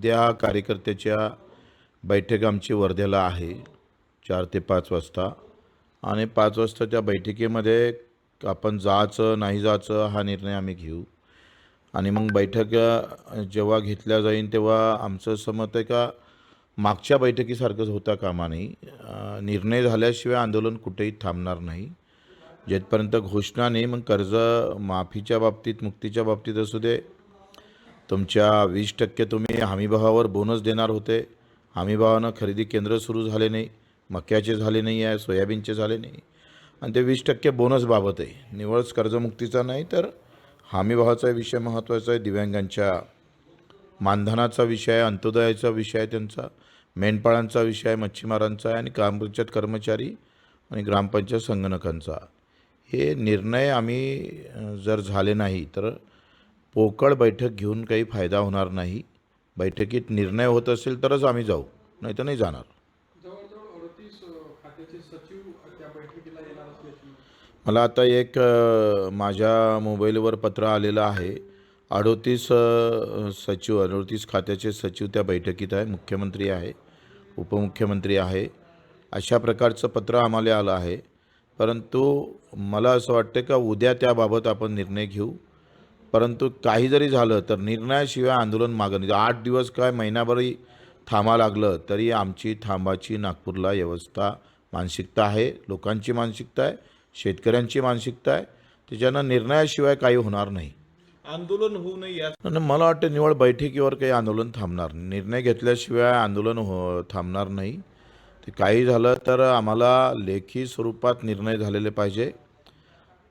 उद्या कार्यकर्त्याच्या बैठक आमची वर्ध्याला आहे चार ते पाच वाजता. आणि पाच वाजता त्या बैठकीमध्ये आपण जायचं नाही जायचं हा निर्णय आम्ही घेऊ. आणि मग बैठक जेव्हा घेतल्या जाईल तेव्हा आमचं असं मत आहे का मागच्या बैठकीसारखंच होता कामा नाही निर्णय झाल्याशिवाय आंदोलन कुठेही थांबणार नाही. जेथपर्यंत घोषणा नाही मग कर्ज माफीच्या बाबतीत मुक्तीच्या बाबतीत असू दे तुमच्या वीस टक्के तुम्ही हमीभावावर बोनस देणार होते. हमीभावानं खरेदी केंद्र सुरू झाले नाही. मक्याचे झाले नाही आहे सोयाबीनचे झाले नाही. आणि ते वीस टक्के बोनसबाबत आहे. निवळच कर्जमुक्तीचा नाही तर हमीभावाचा विषय महत्त्वाचा आहे. दिव्यांगांच्या मानधनाचा विषय आहे अंत्योदयाचा विषय आहे त्यांचा मेंढपाळांचा विषय आहे मच्छीमारांचा आहे आणि ग्रामपंचायत कर्मचारी आणि ग्रामपंचायत संगणकांचा. हे निर्णय आम्ही जर झाले नाही तर पोकळ बैठक घेऊन काही फायदा होणार नाही. बैठकीत निर्णय होत असेल तरच आम्ही जाऊ नाही तर नाही जाणार मला आता एक माझ्या मोबाईलवर पत्र आलेलं आहे. अडोतीस सचिव अडोतीस खात्याचे सचिव त्या बैठकीत आहे मुख्यमंत्री आहे उपमुख्यमंत्री आहे. अशा प्रकारचं पत्र आम्हाला आलं आहे. परंतु मला असं वाटतं का उद्या त्याबाबत आपण निर्णय घेऊ. परंतु काही जरी झालं तर निर्णयाशिवाय आंदोलन मागं नाही. आठ दिवस काय महिनाभरही थांबा लागलं तरी आमची थांबाची नागपूरला व्यवस्था मानसिकता आहे. लोकांची मानसिकता आहे शेतकऱ्यांची मानसिकता आहे. त्याच्यानं निर्णयाशिवाय काही होणार नाही. आंदोलन होऊ नये मला वाटतं निवड बैठकीवर काही आंदोलन थांबणार नाही. निर्णय घेतल्याशिवाय आंदोलन हो थांबणार नाही. ते काही झालं तर आम्हाला लेखी स्वरूपात निर्णय झालेले पाहिजे.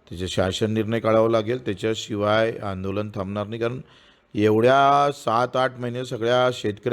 त्याचे शासन निर्णय काढावा लागेल त्याच्याशिवाय आंदोलन थांबणार नाही. कारण एवढ्या सात आठ महिने सगळ्या शेतकरी